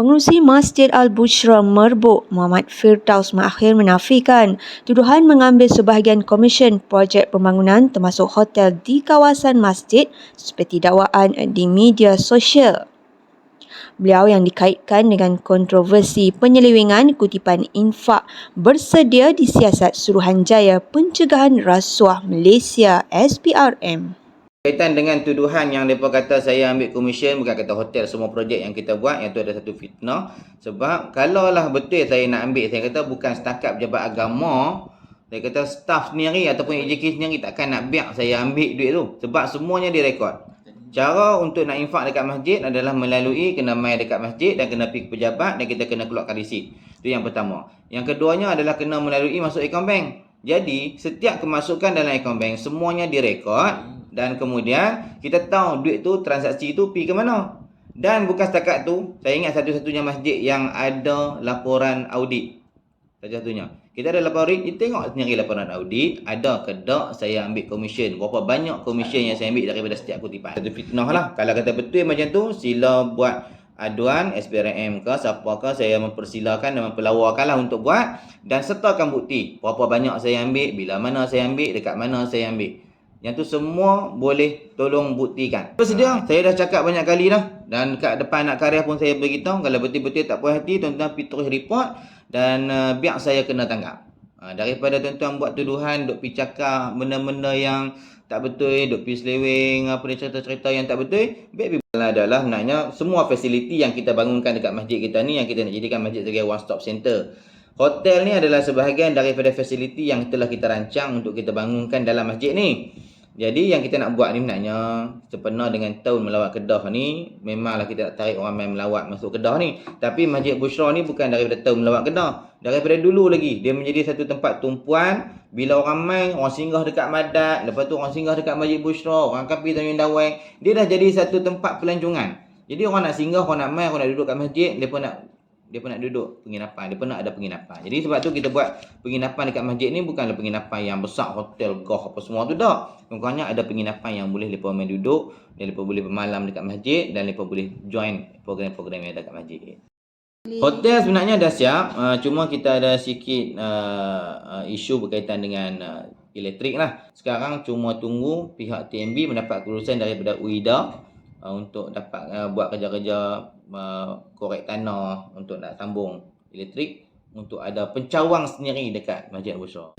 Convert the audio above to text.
Pengurusi Masjid Al-Bushra Merbuk Muhammad Firdaus mengakhir menafikan tuduhan mengambil sebahagian komisen projek pembangunan termasuk hotel di kawasan masjid seperti dakwaan di media sosial. Beliau yang dikaitkan dengan kontroversi penyelewengan kutipan infak bersedia disiasat Suruhanjaya Pencegahan Rasuah Malaysia SPRM. Kaitan dengan tuduhan yang mereka kata saya ambil komisen bukan kata hotel semua projek yang kita buat yang tu ada satu fitnah. Sebab kalaulah betul saya nak ambil saya kata bukan setakat pejabat agama saya kata staff sendiri ataupun AJK sendiri takkan nak biar saya ambil duit tu. Sebab semuanya direkod. Cara untuk nak infak dekat masjid adalah melalui kena mai dekat masjid dan kena pergi ke pejabat dan kita kena keluarkan resit itu yang pertama. Yang keduanya adalah kena melalui masuk account bank. Jadi setiap kemasukan dalam account bank semuanya direkod dan kemudian kita tahu duit tu transaksi tu pergi ke mana. Dan bukan setakat tu, saya ingat satu-satunya masjid yang ada laporan audit. Satu-satunya. Kita ada laporan kita tengok sendiri laporan audit, ada ke tak saya ambil komisen. Berapa banyak komisen yang saya ambil daripada setiap kutipan. Satu fitnah lah. Kalau kata betul macam tu, sila buat aduan SPRM ke siapa ke saya mempersilakan dan mempelawarkan lah untuk buat dan sertakan bukti berapa banyak saya ambil, bila mana saya ambil, dekat mana saya ambil. Yang tu semua boleh tolong buktikan. Bersedia? Saya dah cakap banyak kali dah. Dan kat depan anak karya pun saya beritahu. Kalau betul-betul tak puas hati, tuan-tuan pergi terus report. Dan uh, biar saya kena tangkap. Uh, daripada tuan-tuan buat tuduhan, duk pergi cakap benda-benda yang tak betul, duk pergi seleweng, apa ni cerita-cerita yang tak betul. Biar adalah naknya semua fasiliti yang kita bangunkan dekat masjid kita ni, yang kita nak jadikan masjid sebagai one stop center. Hotel ni adalah sebahagian daripada fasiliti yang telah kita rancang untuk kita bangunkan dalam masjid ni. Jadi yang kita nak buat ni sebenarnya sepenuh dengan tahun melawat Kedah ni memanglah kita nak tarik orang main melawat masuk Kedah ni. Tapi Masjid Bushra ni bukan daripada tahun melawat Kedah. Daripada dulu lagi dia menjadi satu tempat tumpuan bila orang main orang singgah dekat Madat, lepas tu orang singgah dekat Masjid Bushra, orang kapi Tanjung Dawai, dia dah jadi satu tempat pelancongan. Jadi orang nak singgah, orang nak main, orang nak duduk kat masjid, depa nak dia pun nak duduk penginapan. Dia pun nak ada penginapan. Jadi sebab tu kita buat penginapan dekat masjid ni bukanlah penginapan yang besar, hotel, goh apa semua tu tak. Pokoknya ada penginapan yang boleh lepas main duduk, dan lepas boleh bermalam dekat masjid dan lepas boleh join program-program yang ada dekat masjid. Hotel sebenarnya dah siap. Uh, cuma kita ada sikit uh, uh, isu berkaitan dengan uh, elektrik lah. Sekarang cuma tunggu pihak TMB mendapat kelulusan daripada UIDA uh, untuk dapat uh, buat kerja-kerja uh, korek tanah untuk nak sambung elektrik untuk ada pencawang sendiri dekat Masjid Al-Bushra.